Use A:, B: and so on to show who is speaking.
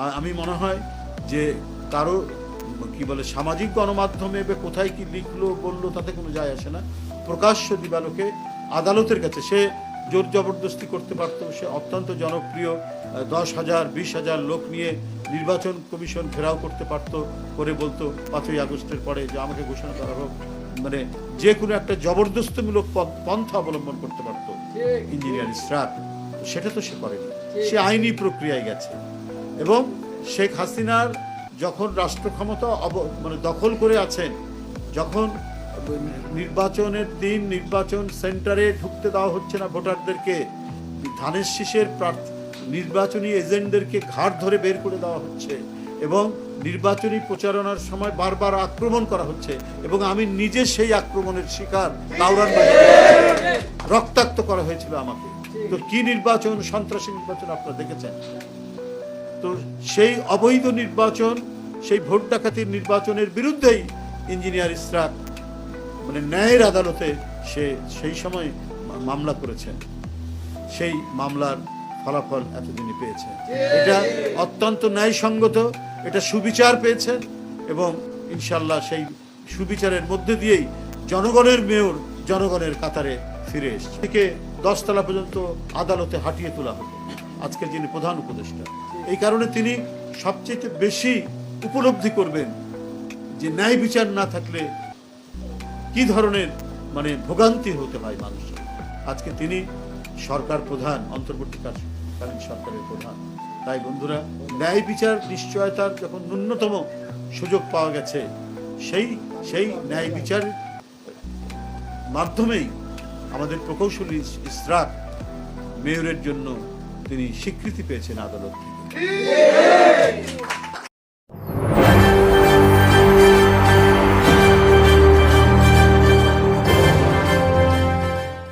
A: আমি মনে হয় যে কারও কি বলে সামাজিক গণমাধ্যমে বা কোথায় কি লিখলো বলল তাতে কোনো যায় আসে না। প্রকাশ্য দিবালোকে আদালতের কাছে সে জোর জবরদস্তি করতে পারতো সে অত্যন্ত জনপ্রিয় দশ হাজার বিশ হাজার লোক নিয়ে নির্বাচন কমিশন ঘেরাও করতে পারতো করে বলতো পাঁচই আগস্টের পরে যে আমাকে ঘোষণা করা হোক। মানে যে কোনো একটা জবরদস্তিমূলক পথ- পন্থা অবলম্বন করতে পারতো ইঞ্জিনিয়ার ইসরাক সেটা তো সে করেনি। সে আইনি প্রক্রিয়ায় গেছে। এবং শেখ হাসিনার যখন রাষ্ট্র ক্ষমতা অব- মানে দখল করে আছেন, যখন নির্বাচনের দিন নির্বাচন সেন্টারে ঢুকতে দেওয়া হচ্ছে না ভোটারদেরকে, ধানের শীষের নির্বাচনী এজেন্টদেরকে ঘাট ধরে বের করে দেওয়া হচ্ছে এবং নির্বাচনী প্রচারণার সময় বারবার আক্রমণ করা হচ্ছে এবং আমি নিজে সেই আক্রমণের শিকার কাউরান রক্তাক্ত করা হয়েছিল আমাকে। তো কি নির্বাচন, সন্ত্রাসী নির্বাচন আপনারা দেখেছেন? তো সেই অবৈধ নির্বাচন, সেই ভোট ডাকাতির নির্বাচনের বিরুদ্ধেই ইঞ্জিনিয়ার ইসরাক মানে ন্যায়ের আদালতে সে সেই সময় মামলা করেছেন। সেই মামলার ফলাফল এতদিনে পেয়েছে এটা অত্যন্ত ন্যায়সঙ্গত, এটা সুবিচার পেয়েছে এবং ইনশাল্লাহ সেই সুবিচারের মধ্যে দিয়েই জনগণের মেয়র জনগণের কাতারে ফিরে এসছে। থেকে দশতলা পর্যন্ত আদালতে হাঁটিয়ে তোলা হলো। আজকে যিনি প্রধান উপদেষ্টা, এই কারণে তিনি সবচেয়ে বেশি উপলব্ধি করবেন যে ন্যায় বিচার না থাকলে কি ধরনের মানে ভোগান্তি হতে হয় মানুষের। আজকে তিনি সরকার প্রধান, অন্তর্বর্তীকালীন সরকারের প্রধান। তাই বন্ধুরা, ন্যায় বিচার নিশ্চয়তার যখন ন্যূনতম সুযোগ পাওয়া গেছে, সেই সেই ন্যায় বিচার মাধ্যমেই আমাদের প্রকৌশলী ইসরাক মেয়রের জন্য তিনি স্বীকৃতি পেয়েছেন আদালত থেকে